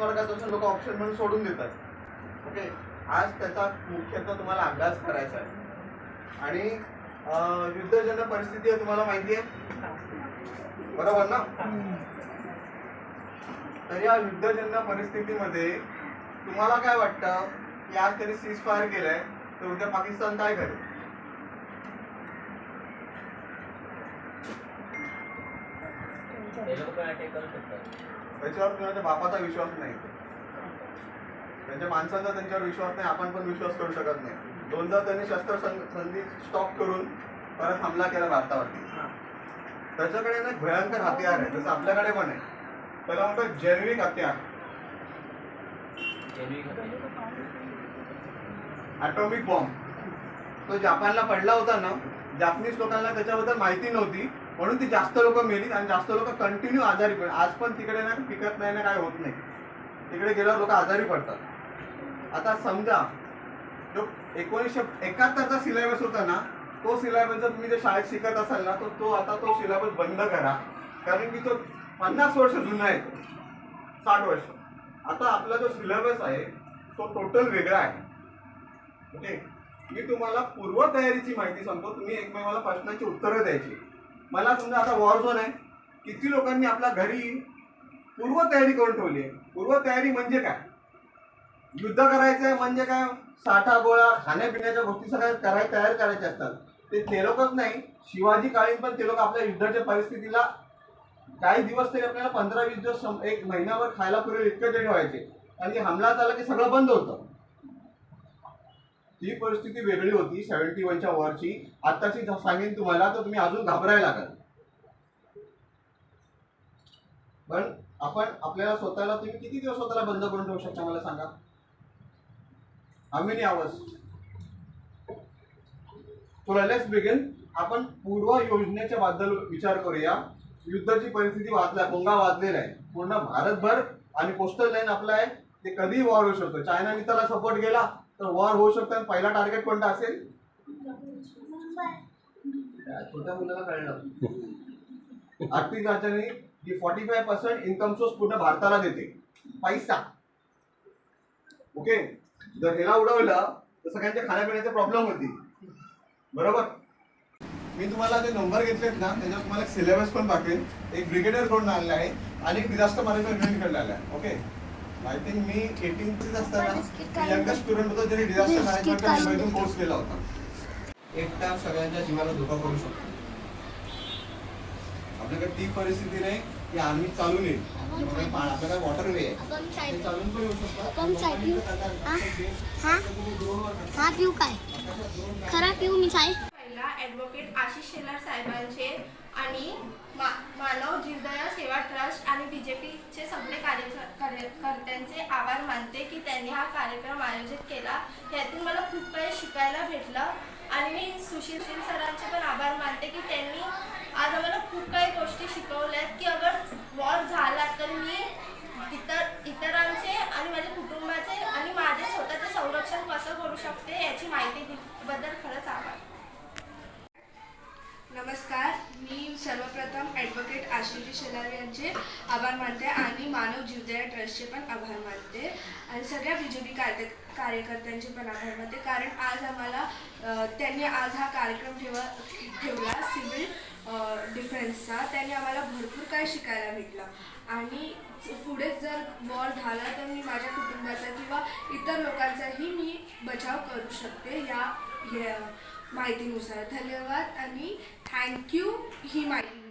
वर्गात लोक ऑप्शन म्हणून सोडून देतात. ओके आज त्याचा मुख्यतः तुम्हाला अभ्यास करायचा आहे. आणि युद्धजन्य परिस्थिती तुम्हाला माहिती आहे? बरोबर ना? तर या युद्धजन्य परिस्थितीमध्ये तुम्हाला काय वाटतं? की आज त्यांनी सीज फायर केलंय तर उद्या पाकिस्तान काय करेल? ते लोक अटॅक करू शकतात? त्याच्यावर कुणाच्या बापाचा विश्वास नाही. त्यांच्या माणसाचा त्यांच्यावर विश्वास नाही आपण पण विश्वास करू शकत नाही. दोनदा त्यांनी शस्त्र संधी स्टॉप करून परत हमला केला भारतावरती. त्याच्याकडे ना भयंकर हत्यार आहे जसं आपल्याकडे पण आहे. त्याला म्हणतात जैविक हत्यार. ॲटॉमिक बॉम्ब तो जपानला पडला होता ना जापनीज लोकांना त्याच्याबद्दल माहिती नव्हती. म्हणून ती जास्त लोक मेलीत आणि जास्त लोक कंटिन्यू आजारी पड आज पण तिकडे ना पिकत नाही ना काय होत नाही. तिकडे गेल्यावर लोक आजारी पडतात. आता समजा जो एकोणीसशे एकाहत्तरचा सिलेबस होता ना तो सिलेबस जर तुम्ही जे शाळेत शिकत असाल ना तर तो आता तो सिलेबस बंद करा. कारण की तो पन्नास वर्ष जुना आहे तो. साठ वर्ष. आता आपला जो सिलेबस आहे तो टोटल वेगळा आहे. ओके मी तुम्हाला पूर्वतयारीची माहिती सांगतो. तुम्ही एकमेकाला प्रश्नाची उत्तरं द्यायची. मला समजा आता वॉर झोन आहे किती लोकांनी आपल्या घरी पूर्वतयारी करून ठेवली आहे? पूर्वतयारी म्हणजे काय? युद्ध करायचं आहे म्हणजे काय? साठा गोळा खाण्यापिण्याच्या गोष्टी सगळ्या कराय तयार करायच्या असतात. ते ते लोकच नाही. शिवाजी काळी पण ते लोक आपल्या युद्धाच्या परिस्थितीला काही दिवस तरी आपल्याला पंधरा वीस दिवस एक महिनाभर खायला पुरेल इतकं ते ठेवायचे आणि हमला झाला की सगळं बंद होतं. ती परिस्थिती वेगळी होती सेव्हन्टी वनच्या वरची. आत्ताची सांगेन तुम्हाला तर तुम्ही अजून घाबरायला लागाल पण आपण आपल्याला स्वतःला तुम्ही किती दिवस स्वतःला बंद करून ठेवू शकता मला सांगा? आम्ही आवाज तुला लेट्स बिगिन आपण पूर्व योजनेच्या बद्दल विचार करूया. युद्धाची परिस्थिती वाचल्या गोंगा वाचलेला आहे. पूर्ण भारतभर आणि पोस्टल लाईन आपला आहे. ते कधी वॉर होऊ शकतो. चायनाने त्याला सपोर्ट केला तर वॉर होऊ शकतो आणि पहिला टार्गेट कोणता असेल? छोट्या मुलाला कळलं. आर्थिक राज्याने जी forty five percent income source पूर्ण भारताला देते. पैसा. ओके जर ह्याला उडवलं तर सगळ्यांच्या खाण्यापिण्याचे प्रॉब्लेम होती. बरोबर? मी तुम्हाला जे नंबर घेतलेत ना त्याच्यावर तुम्हाला सिलेबस पण पाठवेन. एक ब्रिगेडियरकडून आणला आहे आणि एक डिझास्टर मॅनेजमेंट युनिटकडून आला आहे. ओके आय थिंक मी एटीनचीच असताना यंगस्ट स्टुडंट होतो ज्यांनी डिझास्टर मॅनेजमेंटचा मुंबईतून कोर्स केला होता. एकटा सगळ्यांच्या जीवाला धोका करू शकतो. आपल्याकडे ती परिस्थिती नाही की आर्मी चालून येईल. आपल्याकडे वॉटर वे आहे. चालून पण येऊ? हा? हा? हा? हा पिऊ काय? खरा पिऊ मी चाय पहिला ॲडव्होकेट आशिष शेलार साहेबांचे आणि मा मानव जीवदया सेवा ट्रस्ट आणि बी जे पीचे सगळे कार्यकर्त्यांचे आभार मानते की त्यांनी हा कार्यक्रम आयोजित केला. यातून मला खूप काही शिकायला भेटलं. आणि मी सुशील सिंग सरांचे पण आभार मानते की त्यांनी आज आम्हाला खूप काही गोष्टी शिकवल्या आहेत की अगर वॉर झाला तर मी इतर इतरांचे आणि माझ्या कुटुंबाचे आणि माझे स्वतःचे संरक्षण कसं करू शकते याची माहिती दिल्याबद्दल खरंच आभार नमस्कार मी सर्वप्रथम ॲडव्होकेट आशिषजी शेलार यांचे आभार मानते आणि मानव जीवदया ट्रस्टचे पण आभार मानते. आणि सगळ्या बी जे पी कार्य कार्यकर्त्यांचे पण आभार मानते. कारण आज आम्हाला त्यांनी आज हा कार्यक्रम ठेवा ठेवला सिव्हिल डिफेन्सचा त्यांनी आम्हाला भरपूर काय शिकायला भेटलं. आणि पुढे जर वॉर झाला तर मी माझ्या कुटुंबाचा किंवा इतर लोकांचाही मी बचाव करू शकते. या या माहितीनुसार. धन्यवाद आणि थँक्यू ही माहिती